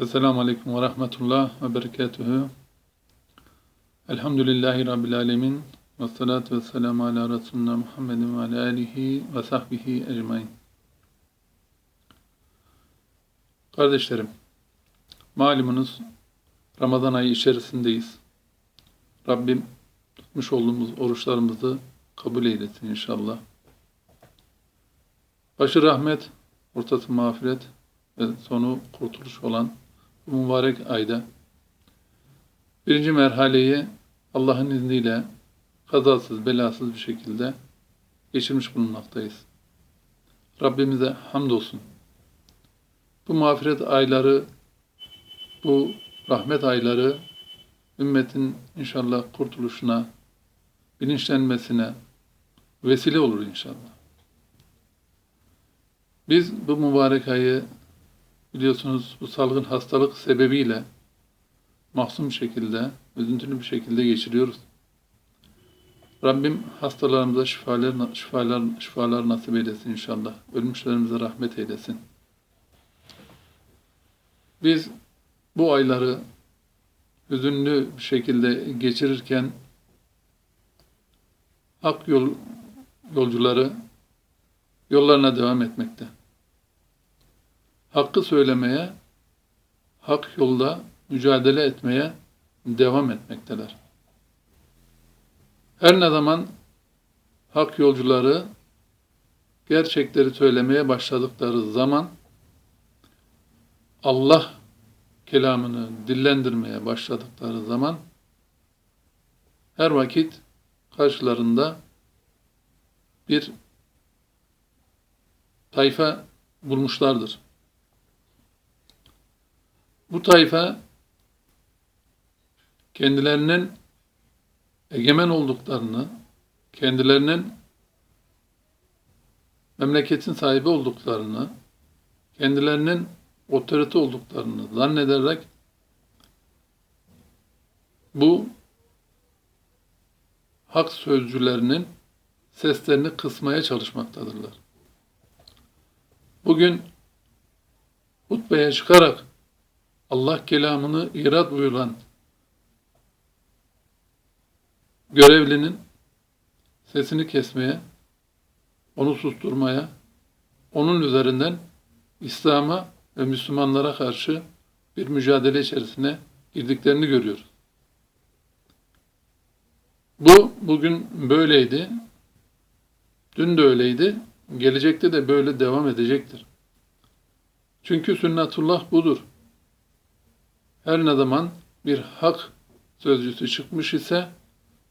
Esselamu Aleyküm ve Rahmetullah ve Berekatuhu. Elhamdülillahi Rabbil Alemin. Ve salatu ve selamu ala Resulüna Muhammedin ve ala alihi ve sahbihi ecmain. Kardeşlerim, malumunuz Ramazan ayı içerisindeyiz. Rabbim tutmuş olduğumuz oruçlarımızı kabul eylesin inşallah. Başı rahmet, ortası mağfiret ve sonu kurtuluş olan mübarek ayda birinci merhaleyi Allah'ın izniyle kazasız belasız bir şekilde geçirmiş bulunmaktayız. Rabbimize hamdolsun. Bu mağfiret ayları, bu rahmet ayları ümmetin inşallah kurtuluşuna, bilinçlenmesine vesile olur inşallah. Biz bu mübarek ayı biliyorsunuz bu salgın hastalık sebebiyle mahzun bir şekilde, üzüntülü bir şekilde geçiriyoruz. Rabbim hastalarımıza şifalar, şifalar, şifalar nasip eylesin inşallah. Ölmüşlerimize rahmet eylesin. Biz bu ayları hüzünlü bir şekilde geçirirken hak yol, yolcuları yollarına devam etmekte. Hakkı söylemeye, hak yolda mücadele etmeye devam etmekteler. Her ne zaman hak yolcuları gerçekleri söylemeye başladıkları zaman Allah kelamını dillendirmeye başladıkları zaman her vakit karşılarında bir tayfa bulmuşlardır. Bu tayfa kendilerinin egemen olduklarını, kendilerinin memleketin sahibi olduklarını, kendilerinin otorite olduklarını zannederek bu hak sözcülerinin seslerini kısmaya çalışmaktadırlar. Bugün hutbeye çıkarak Allah kelamını irad buyuran görevlinin sesini kesmeye, onu susturmaya, onun üzerinden İslam'a ve Müslümanlara karşı bir mücadele içerisine girdiklerini görüyoruz. Bu bugün böyleydi, dün de öyleydi, gelecekte de böyle devam edecektir. Çünkü sünnetullah budur. Her ne zaman bir hak sözcüsü çıkmış ise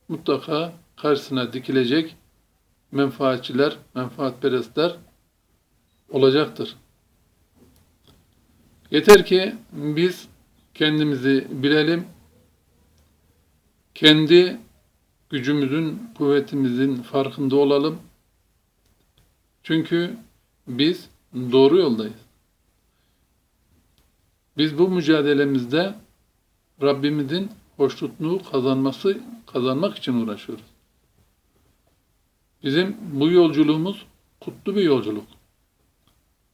mutlaka karşısına dikilecek menfaatçiler, menfaatperestler olacaktır. Yeter ki biz kendimizi bilelim, kendi gücümüzün, kuvvetimizin farkında olalım. Çünkü biz doğru yoldayız. Biz bu mücadelemizde Rabbimizin hoşnutluğu kazanması kazanmak için uğraşıyoruz. Bizim bu yolculuğumuz kutlu bir yolculuk.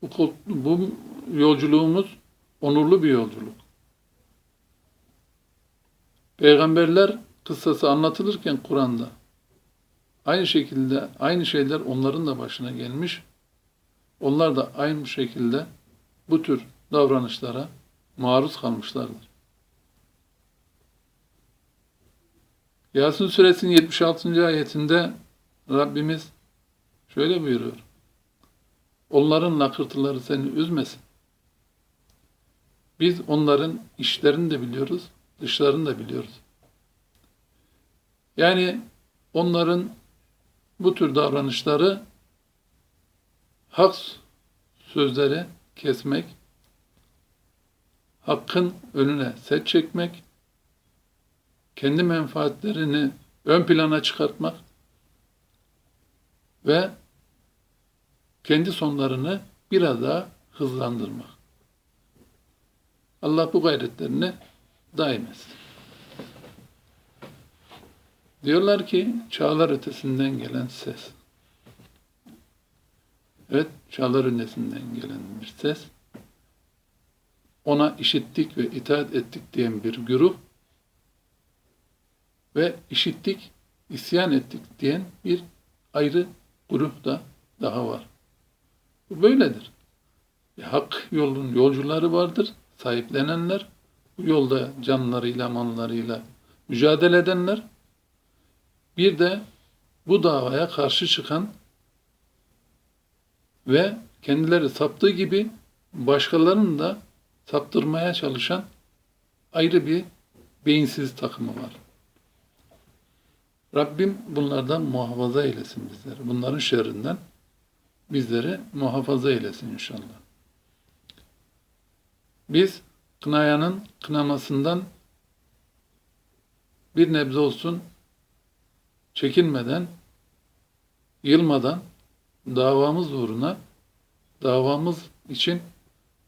Bu, kutlu, bu yolculuğumuz onurlu bir yolculuk. Peygamberler kıssası anlatılırken Kur'an'da aynı şekilde aynı şeyler onların da başına gelmiş. Onlar da aynı şekilde bu tür davranışlara maruz kalmışlardır. Yasin suresinin 76. ayetinde Rabbimiz şöyle buyuruyor. Onların lakırtıları seni üzmesin. Biz onların işlerini de biliyoruz, dışlarını da biliyoruz. Yani onların bu tür davranışları hak sözleri kesmek, hakkın önüne set çekmek, kendi menfaatlerini ön plana çıkartmak ve kendi sonlarını biraz daha hızlandırmak. Allah bu gayretlerini daim etsin. Diyorlar ki çağlar ötesinden gelen ses. Evet, çağlar ötesinden gelen bir ses. Ona işittik ve itaat ettik diyen bir güruh ve işittik, isyan ettik diyen bir ayrı grup da daha var. Bu böyledir. E, hak yolun yolcuları vardır, sahiplenenler, bu yolda canlarıyla, mallarıyla mücadele edenler, bir de bu davaya karşı çıkan ve kendileri saptığı gibi başkalarını da saptırmaya çalışan ayrı bir beyinsiz takımı var. Rabbim bunlardan muhafaza eylesin bizleri. Bunların şerrinden bizleri muhafaza eylesin inşallah. Biz kınayanın kınamasından bir nebze olsun çekinmeden, yılmadan davamız uğruna, davamız için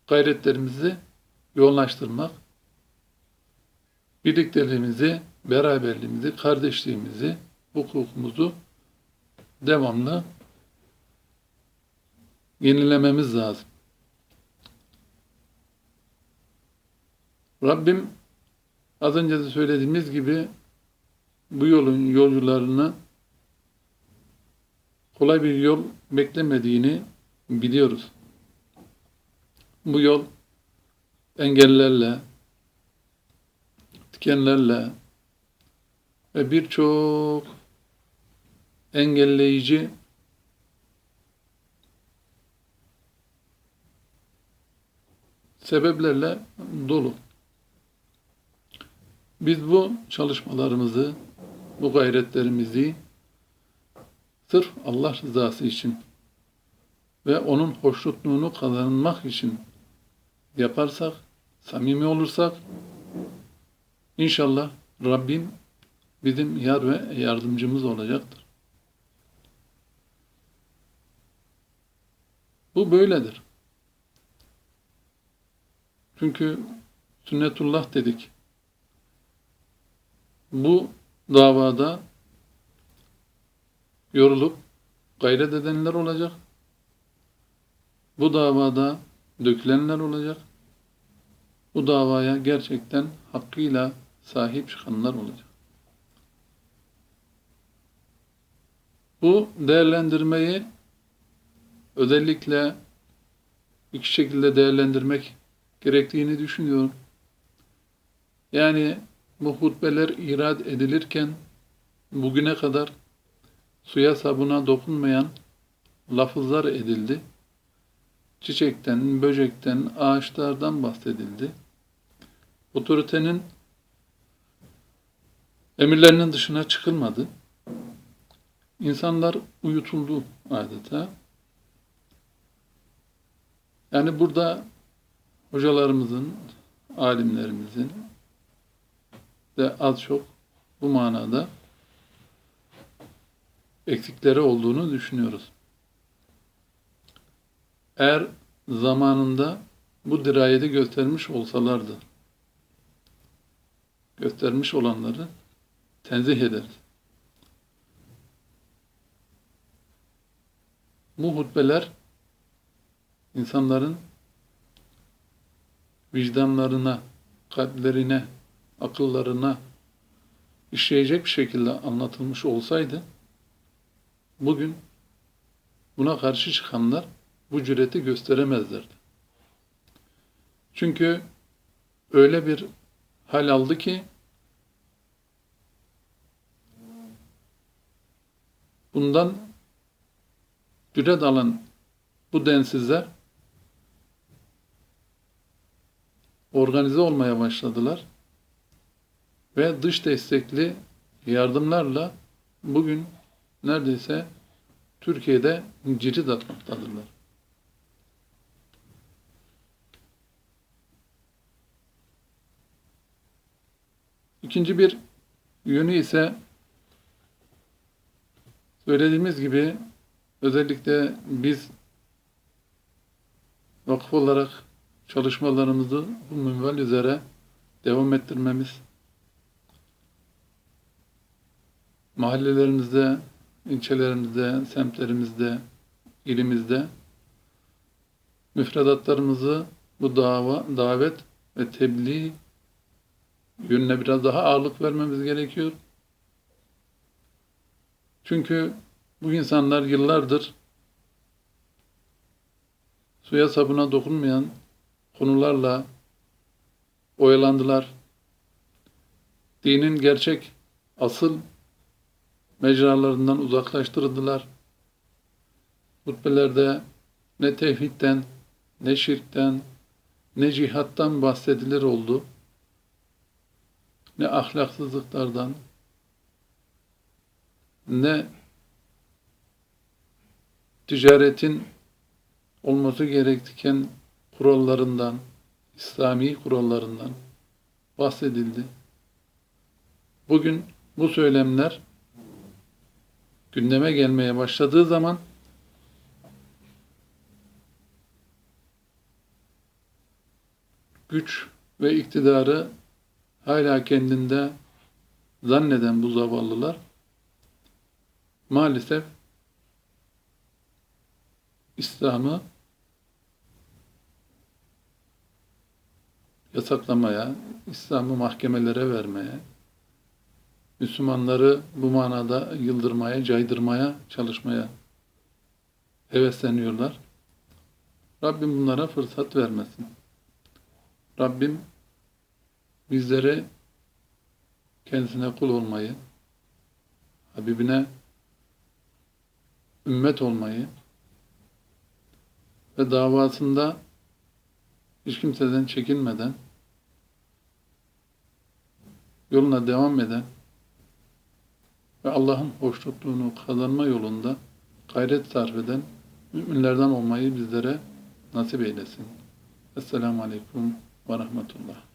gayretlerimizi yoğunlaştırmak, birlikteliğimizi, beraberliğimizi, kardeşliğimizi, hukukumuzu devamlı yenilememiz lazım. Rabbim az önce de söylediğimiz gibi bu yolun yolcularını kolay bir yol beklemediğini biliyoruz. Bu yol engellerle, dikenlerle ve birçok engelleyici sebeplerle dolu. Biz bu çalışmalarımızı, bu gayretlerimizi sırf Allah rızası için ve onun hoşnutluğunu kazanmak için yaparsak, samimi olursak inşallah Rabbim bizim yar ve yardımcımız olacaktır. Bu böyledir. Çünkü sünnetullah dedik. Bu davada yorulup gayret edenler olacak. Bu davada dökülenler olacak. Bu davaya gerçekten hakkıyla sahip çıkanlar olacak. Bu değerlendirmeyi özellikle iki şekilde değerlendirmek gerektiğini düşünüyorum. Yani bu hutbeler irad edilirken bugüne kadar suya sabuna dokunmayan lafızlar edildi. Çiçekten, böcekten, ağaçlardan bahsedildi. Otoritenin emirlerinin dışına çıkılmadı. İnsanlar uyutuldu adeta. Yani burada hocalarımızın, alimlerimizin de az çok bu manada eksikleri olduğunu düşünüyoruz. Eğer zamanında bu dirayeti göstermiş olsalardı, göstermiş olanları tenzih ederiz. Bu hutbeler insanların vicdanlarına, kalplerine, akıllarına işleyecek bir şekilde anlatılmış olsaydı bugün buna karşı çıkanlar bu cüreti gösteremezlerdi. Çünkü öyle bir hal aldı ki bundan cüret alan bu densizler organize olmaya başladılar ve dış destekli yardımlarla bugün neredeyse Türkiye'de cirit atmaktadırlar. İkinci bir yönü ise söylediğimiz gibi özellikle biz vakıf olarak çalışmalarımızı bu minval üzere devam ettirmemiz, mahallelerimizde, ilçelerimizde, semtlerimizde, ilimizde müfredatlarımızı bu dava, davet ve tebliğ yönüne biraz daha ağırlık vermemiz gerekiyor. Çünkü bu insanlar yıllardır suya sabuna dokunmayan konularla oyalandılar. Dinin gerçek asıl mecralarından uzaklaştırıldılar. Hutbelerde ne tevhidden, ne şirkten, ne cihattan bahsedilir oldu, ne ahlaksızlıklardan, ne ticaretin olması gereken kurallarından, İslami kurallarından bahsedildi. Bugün bu söylemler gündeme gelmeye başladığı zaman güç ve iktidarı hala kendinde zanneden bu zavallılar maalesef İslam'ı yasaklamaya, İslam'ı mahkemelere vermeye, Müslümanları bu manada yıldırmaya, caydırmaya çalışmaya hevesleniyorlar. Rabbim bunlara fırsat vermesin. Rabbim bizlere kendisine kul olmayı, Habibine ümmet olmayı ve davasında hiç kimseden çekinmeden yoluna devam eden ve Allah'ın hoşnutluğunu kazanma yolunda gayret sarf eden müminlerden olmayı bizlere nasip eylesin. Esselamu Aleyküm ve Rahmetullah.